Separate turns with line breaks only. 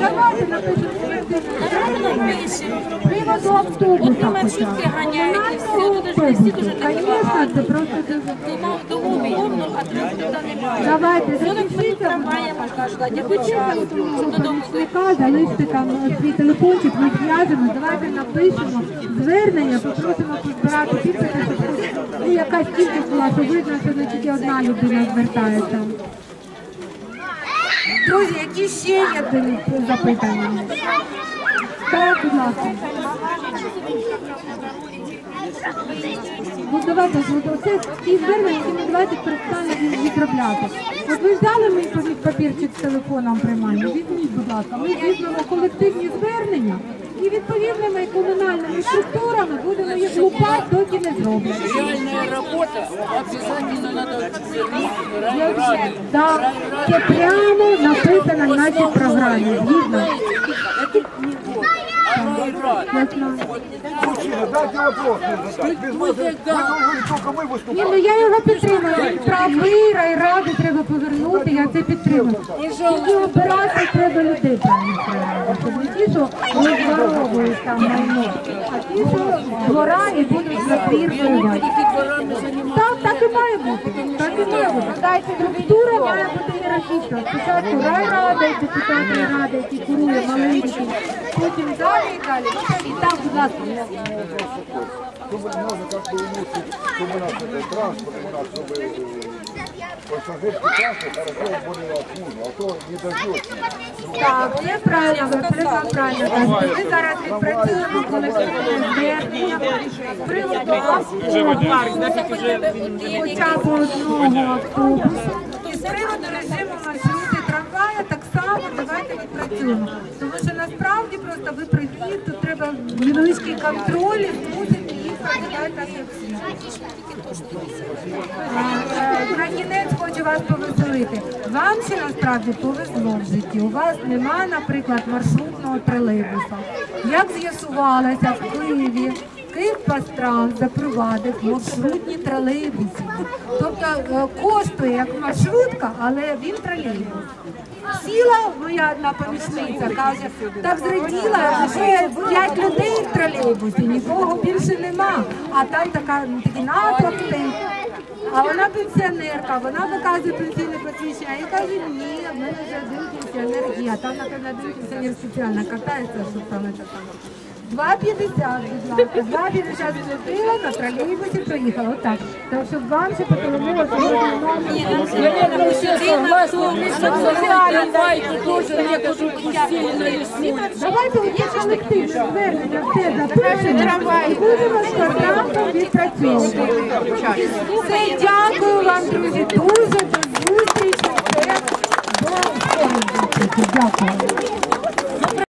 Давайте напишемо.
Маршрутки ганяють, і не всі дуже так багато.
це просто дуже.
Дома дому повно, а транспорта немає.
Давайте,
часу, додому.
Залиште там свій телефончик, ми зв'яжемо, давайте напишемо звернення, попросимо позбирати підписи, ну, якась кількість була, що видно, що не тільки одна людина звертається. Друзі, які ще є запитання? Так, будь ласка. Ну давайте, от оце ті звернення, які ми давайте перестанемо відробляти. От ви взяли повід папірчик з телефоном приймальний, візьміть, будь ласка, ми візьмемо колективні звернення і відповідними комунальними структурами будемо їх лупати, доки не зроблять.
Реальная работа обязательно надо вернуть в райраду.
Да, це прямо написано в нашій програмі. Згідно.
Это не вот, а райрад.
Я знаю.
Мужчина, дайте вопрос нужно задать. Без вас, вы должны только мы
Ні,
выступать.
ну я його підтримую. Правий райради треба повернути, я це підтримую. Тільки обирати треба людей правильно райради, щоб не ті, що розворовують там майно, а ті, що двора і будуть за двір воювати. Так, так і має бути. Так і має бути. Структура має бути ієрархічна. Спочатку райрада, і депутат райради, який курує маленький, потім далі і далі. І так, будь ласка.
Чтобы можно как-то улучшить, чтобы у нас этот пассажирский транспорт хорошо более обслуживал, а то не дождется.
Так, це правильно, ви правильно. Ми зараз відпрацюємо колективне звернення приводу хоча б одного автобуса. І з приводу режиму маршрути трамвая так само давайте відпрацюємо. Тому що насправді просто ви прихід, тут треба невеличкий контроль і кінець хочу вас повеселити. Вам ще насправді повезло в житті. У вас нема, наприклад, маршрутного тролейбуса. Як з'ясувалося в Києві, Київпастранс запровадив маршрутні тролейбуси. Тобто е, коштує як маршрутка, але він тролейбус. Сіла моя одна помічниця, каже, так зраділа, вже п'ять людей в тролейбусі, нікого більше нема. А там така такий натовп. А вона пенсіонерка, вона показує пенсійне посвідчення і каже, ні, в мене вже один пенсіонер є, там, напевно, один пенсіонер спеціально катається, щоб там це там. 2,50, будь ласка, 2,50 сплатила, на тролейбусі проїхала, отак. Так, щоб вам ще потолонило сьогодні номер.
Пустили.
Давайте одні колективне звернення все запишемо будемо з контрактом відпрацьовувати. Все, дякую вам, друзі, дуже, до зустрічі. Дякую.